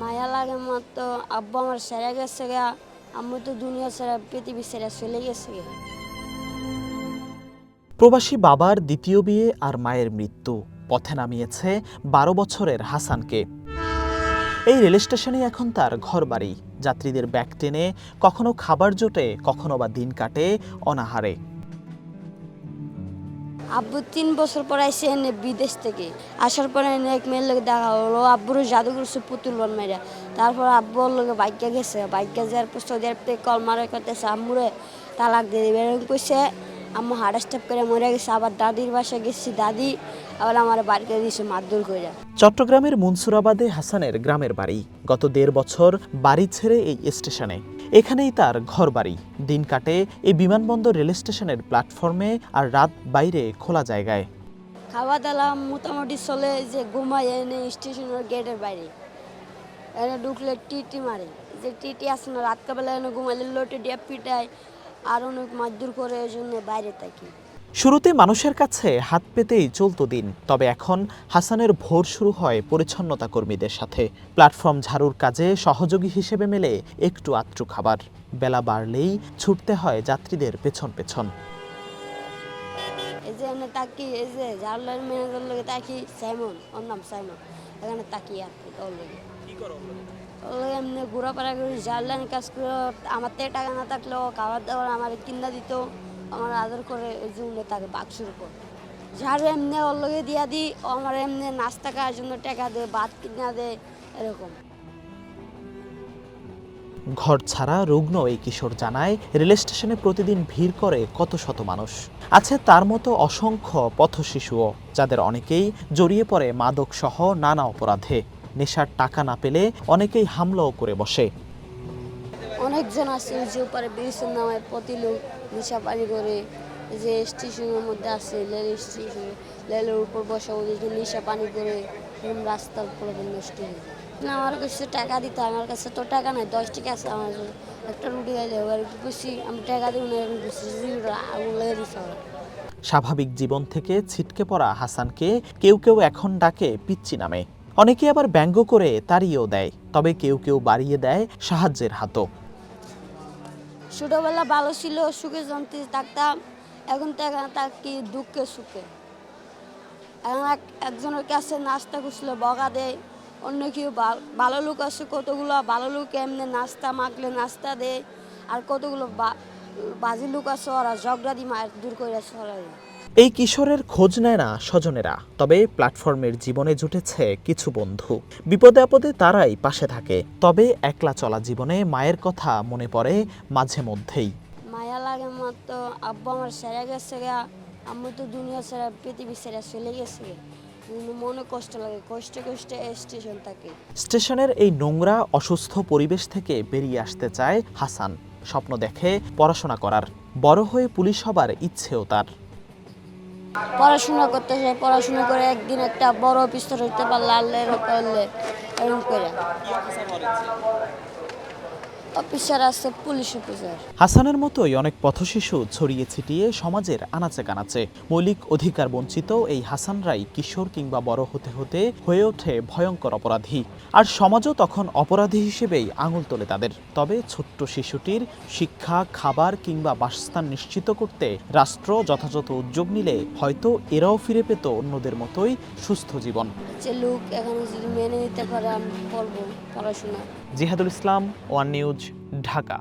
মায়া লাগে মতো আব্বু আমার সেরে গেছে গা। আমি তো দুনিয়া সেরা পৃথিবী সেরা চলে গেছে গা। প্রবাসী বাবার দ্বিতীয় বিয়ে আর মায়ের মৃত্যু, পথে নামিয়েছে বারো বছরের হাসানকে। এই রেল স্টেশনে এখন তার ঘরবাড়ি। যাত্রীদের ব্যাগ টেনে কখনো খাবার জোটে, কখনো বা দিন কাটে অনাহারে। আব্বু তিন বছর পর আইসে এনে বিদেশ থেকে। আসার পরে এনে এক মেয়ের লোক দেখা হলো। আব্বুর জাদু করছে পুতুল বন মেয়েরা তারপর আব্বুর লোকে বাইকে গেছে। বাইকে যাওয়ার পর সৌদি আরব থেকে কল মারা করতেছে, আম্মুরে তালাক দিয়ে দিবে। এরকম কইছে, আম্মু হার্ট স্টেপ করে মরে গেছে। আবার দাদির বাসায় গেছি। দাদি আবার আমার বাড়িতে দিয়েছে মারধর করে। চট্টগ্রামের মুনসুরাবাদে হাসানের গ্রামের বাড়ি। গত দেড় বছর বাড়ি ছেড়ে এই স্টেশনে। এখানেই তার ঘরবাড়ি। দিন কাটে এই বিমানবন্দর রেল স্টেশনের প্ল্যাটফর্মে আর রাত বাইরে খোলা জায়গায়। খাওয়া দাওয়া মোটামুটি চলে যে ঘুমাই এনে স্টেশনের গেটের বাইরে। এনে ঢুকলে টিটি মারে। যে টিটি আসে না, রাতকাবেলা এনে ঘুমাইলে লোটে দিয়ে পিটায়। আর অনেক মারধর করে, এই জন্য বাইরে থাকি। শুরুতে মানুষের কাছে হাত পেতেই চলতো দিন তবে এখন হাসানের ভোর শুরু হয় পরিচ্ছন্নতা কর্মীদের সাথে। প্ল্যাটফর্ম ঝাড়ুর কাজে সহযোগী হিসেবে মেলে একটু আত্রু খাবার। বেলা বাড়লেই ছুটতে হয় যাত্রীদের পেছন পেছন। এই যে তাকি এই যে জার্লার ম্যানেজার লোকে তাকি সাইমন ওর নাম সাইমন। এখানে তাকি আর কি ওর লোকে এমনি ঘোরাফেরা করি কাজ করে আমার থেকে টাকা না থাকলেও খাবার দাবার আমার কিনা দিত। আমার আদর করে জন্য তাকে বাক্সুর উপর ঝাড়ু এমনি ওর দিয়া দিই আমার এমনি নাস্তা খাওয়ার জন্য টাকা দেয় ভাত কিনা দেয় এরকম। ঘর ছাড়া রুগ্ন এই কিশোর জানায়, রেল স্টেশনে প্রতিদিন ভিড় করে কত শত মানুষ। আছে তার মতো অসংখ্য পথশিশুও যাদের অনেকেই জড়িয়ে পড়ে মাদক সহ নানা অপরাধে। নেশার টাকা না পেলে অনেকেই হামলাও করে বসে। অনেকজন আছে যে উপরে ব্রিজের নামে প্রতি লোক নেশা পানি করে যে স্টেশনের মধ্যে আছে, রেল স্টেশন, রেলের উপর বসা ওদেরকে নিশা পানি করে রাস্তার উপরে নষ্ট হয়ে যায়। না, আমার কাছে টাকা দিতে আমার কাছে তো টাকা নাই, দশ টাকা আছে আমার একটা রুটি দেবো আর খুশি আমি টাকা দেবো না আগুন দিচ্ছে স্বাভাবিক জীবন থেকে ছিটকে পড়া হাসানকে কেউ কেউ এখন ডাকে পিচ্চি নামে। অনেকে আবার ব্যঙ্গ করে তাড়িয়েও দেয়, তবে কেউ কেউ বাড়িয়ে দেয় সাহায্যের হাতও। ছোটোবেলা ভালো ছিল, সুখে শান্তি থাকতাম। এখন তো এখন থাকি দুঃখে সুখে। এখন এক- একজনের কাছে নাস্তা করছিল বগা দেয়। অন্য কেউ ভাল- লোক আছে, কতগুলো ভালো লোক এমনি নাস্তা মাখলে নাস্তা দেয়। আর কতগুলো বাজি লোক আছে ওরা ঝগড়া দিয়ে মায়ের দূর করে সরাই এই কিশোরের খোঁজ নেয় না স্বজনেরা তবে প্ল্যাটফর্মের জীবনে জুটেছে কিছু বন্ধু। বিপদে আপদে তারাই পাশে থাকে তবে একলা চলা জীবনে মায়ের কথা মনে পড়ে মাঝে মধ্যেই। মায়া লাগে মতো আব্বু আমার সেরে গেছে গা আমি তো দুনিয়া সেরা পৃথিবী সেরা চলে গেছে। মনে কষ্ট লাগে কষ্টে কষ্টে স্টেশন থাকে। স্টেশনের এই নোংরা অসুস্থ পরিবেশ থেকে বেরিয়ে আসতে চায় হাসান। স্বপ্ন দেখে পড়াশোনা করার। বড় হয়ে পুলিশ হবার ইচ্ছেও তার। পড়াশোনা করতে চাই পড়াশোনা করে একদিন একটা বড় অফিসার হইতে পারলে আল্লাহ করলে এরকম করে। অফিসার আছে পুলিশ অফিসার। হাসানের মতোই অনেক পথশিশু ছড়িয়ে ছিটিয়ে সমাজের আনাচে কানাচে। মৌলিক অধিকার বঞ্চিত এই হাসানরাই কিশোর কিংবা বড় হতে হতে হয়ে ওঠে ভয়ঙ্কর অপরাধী। আর সমাজও তখন অপরাধী হিসেবেই আঙুল তোলে তাদের। তবে ছোট্ট শিশুটির শিক্ষা খাবার কিংবা বাসস্থান নিশ্চিত করতে রাষ্ট্র যথাযথ উদ্যোগ নিলে হয়তো এরাও ফিরে পেত অন্যদের মতোই সুস্থ জীবন। যে লোক এখানে যদি মেনে নিতে পারে আমি পড়ব পড়াশোনা। Jihadul Islam one news Dhaka.